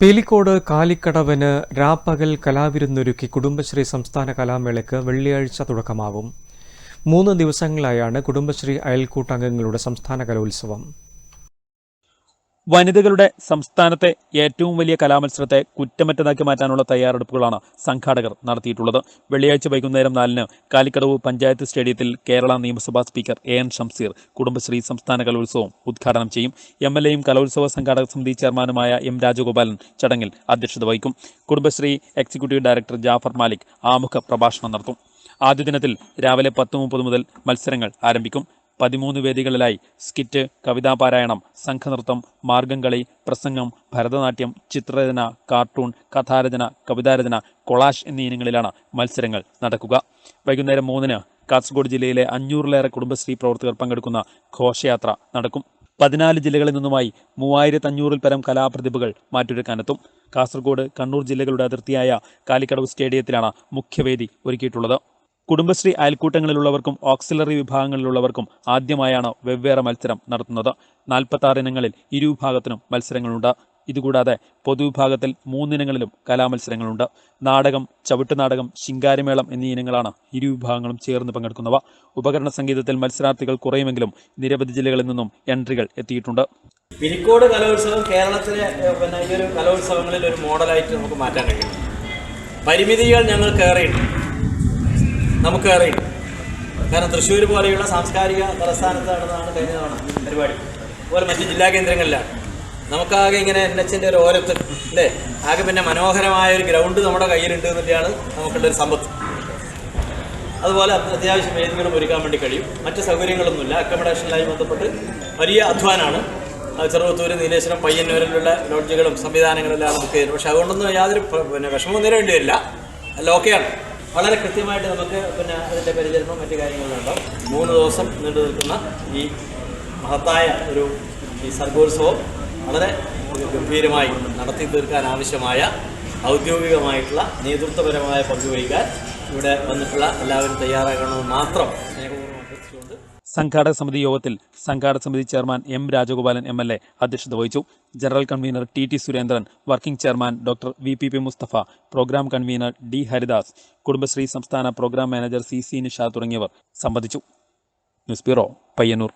പേലിക്കോട് കാലിക്കടവന് രാപ്പകൽ കലാവിരുന്നൊരുക്കി കുടുംബശ്രീ സംസ്ഥാന കലാമേളയ്ക്ക് വെള്ളിയാഴ്ച തുടക്കമാവും. മൂന്ന് ദിവസങ്ങളായാണ് കുടുംബശ്രീ അയൽക്കൂട്ടംഗങ്ങളുടെ സംസ്ഥാന കലോത്സവം. വനിതകളുടെ സംസ്ഥാനത്തെ ഏറ്റവും വലിയ കലാമത്സരത്തെ കുറ്റമറ്റതാക്കി മാറ്റാനുള്ള തയ്യാറെടുപ്പുകളാണ് സംഘാടകർ നടത്തിയിട്ടുള്ളത്. വെള്ളിയാഴ്ച വൈകുന്നേരം നാലിന് കാലിക്കടവ് പഞ്ചായത്ത് സ്റ്റേഡിയത്തിൽ കേരള നിയമസഭാ speaker A N Shamseer Kudumbashree സംസ്ഥാന കലോത്സവം ഉദ്ഘാടനം ചെയ്യും. എം എൽ എയും കലോത്സവ സംഘാടക സമിതി ചെയർമാനുമായ എം രാജഗോപാലൻ ചടങ്ങിൽ അധ്യക്ഷത വഹിക്കും. കുടുംബശ്രീ എക്സിക്യൂട്ടീവ് ഡയറക്ടർ ജാഫർ മാലിക് ആമുഖ പ്രഭാഷണം നടത്തും. ആദ്യ ദിനത്തിൽ രാവിലെ പത്ത് മുപ്പത് മുതൽ മത്സരങ്ങൾ ആരംഭിക്കും. പതിമൂന്ന് വേദികളിലായി സ്കിറ്റ് കവിതാപാരായണം സംഘനൃത്തം മാർഗംകളി പ്രസംഗം ഭരതനാട്യം ചിത്രരചന കാർട്ടൂൺ കഥാരചന കവിതാരചന കൊളാഷ് എന്നീ ഇനങ്ങളിലാണ് മത്സരങ്ങൾ നടക്കുക. വൈകുന്നേരം മൂന്നിന് കാസർഗോഡ് ജില്ലയിലെ അഞ്ഞൂറിലേറെ കുടുംബശ്രീ പ്രവർത്തകർ പങ്കെടുക്കുന്ന ഘോഷയാത്ര നടക്കും. പതിനാല് ജില്ലകളിൽ നിന്നുമായി മൂവായിരത്തി അഞ്ഞൂറിൽ പരം കലാപ്രതിഭകൾ മാറ്റൊരുക്കാനെത്തും. കാസർഗോഡ് കണ്ണൂർ ജില്ലകളുടെ അതിർത്തിയായ കാലിക്കടവ് സ്റ്റേഡിയത്തിലാണ് മുഖ്യവേദി ഒരുക്കിയിട്ടുള്ളത്. കുടുംബശ്രീ അയൽക്കൂട്ടങ്ങളിലുള്ളവർക്കും ഓക്സിലറി വിഭാഗങ്ങളിലുള്ളവർക്കും ആദ്യമായാണ് വെവ്വേറെ മത്സരം നടത്തുന്നത്. നാൽപ്പത്തി ഇനങ്ങളിൽ ഇരുവിഭാഗത്തിനും മത്സരങ്ങളുണ്ട്. ഇതുകൂടാതെ പൊതുവിഭാഗത്തിൽ മൂന്നിനങ്ങളിലും കലാമത്സരങ്ങളുണ്ട്. നാടകം ചവിട്ടുനാടകം ശിങ്കാരിമേളം എന്നീ ഇനങ്ങളാണ് ഇരുവിഭാഗങ്ങളും ചേർന്ന് പങ്കെടുക്കുന്നവ. ഉപകരണ സംഗീതത്തിൽ മത്സരാർത്ഥികൾ കുറയുമെങ്കിലും നിരവധി ജില്ലകളിൽ നിന്നും എൻട്രികൾ എത്തിയിട്ടുണ്ട്. പിരിക്കോട് കലോത്സവം കേരളത്തിലെ പിന്നെ ഈ ഒരു കലോത്സവങ്ങളിൽ ഒരു മോഡലായിട്ട് നമുക്ക് മാറ്റാൻ കഴിയും. പരിമിതികൾ ഞങ്ങൾ ഏറെയുണ്ട് നമുക്ക് അറിയാം. കാരണം തൃശ്ശൂർ പോലെയുള്ള സാംസ്കാരിക തലസ്ഥാനത്ത് നടന്നതാണ് കഴിഞ്ഞ തവണ പരിപാടി. അതുപോലെ മറ്റ് ജില്ലാ കേന്ദ്രങ്ങളിലാണ്. നമുക്കാകെ ഇങ്ങനെ എൻ എച്ചിന്റെ ഒരു ഓരത്ത് അല്ലേ? ആകെ പിന്നെ മനോഹരമായ ഒരു ഗ്രൗണ്ട് നമ്മുടെ കയ്യിലുണ്ട് എന്നുള്ളതാണ് നമുക്കുള്ള ഒരു സമ്പത്ത്. അതുപോലെ അത് അത്യാവശ്യം വേദികളും ഒരുക്കാൻ വേണ്ടി കഴിയും. മറ്റ് സൗകര്യങ്ങളൊന്നുമില്ല. അക്കോമഡേഷനിലായി ബന്ധപ്പെട്ട് വലിയ അധ്വാനമാണ് ചെറുപത്തൂര് നീലേശ്വരം പയ്യന്നൂരിലുള്ള ലോഡ്ജുകളും സംവിധാനങ്ങളെല്ലാം നമുക്ക് പക്ഷേ അതുകൊണ്ടൊന്നും യാതൊരു പിന്നെ വിഷമം നേരിടേണ്ടി വരില്ല അല്ല ഓക്കെയാണ് വളരെ കൃത്യമായിട്ട് നമുക്ക് പിന്നെ അതിന്റെ പരിചരണം മറ്റു കാര്യങ്ങളും ഉണ്ടാവും മൂന്ന് ദിവസം നീണ്ടു നിൽക്കുന്ന ഈ മഹത്തായ ഒരു ഈ സർഗോത്സവം വളരെ ഗംഭീരമായി നടത്തി തീർക്കാൻ ആവശ്യമായ ഔദ്യോഗികമായിട്ടുള്ള നേതൃത്വപരമായ പങ്കുവഹിക്കാൻ ഇവിടെ വന്നിട്ടുള്ള എല്ലാവരും തയ്യാറാകണമെന്ന് മാത്രം സംഘാടക സമിതി യോഗത്തിൽ സംഘാടക സമിതി chairman M Rajagopalan M L A അധ്യക്ഷത വഹിച്ചു. General convener T T Surendran working chairman doctor V P P Mustafa programme convener D Haridas Kudumbashree സംസ്ഥാന programme manager C C Nisha തുടങ്ങിയവർ സംബന്ധിച്ചു. News bureau Payyanur.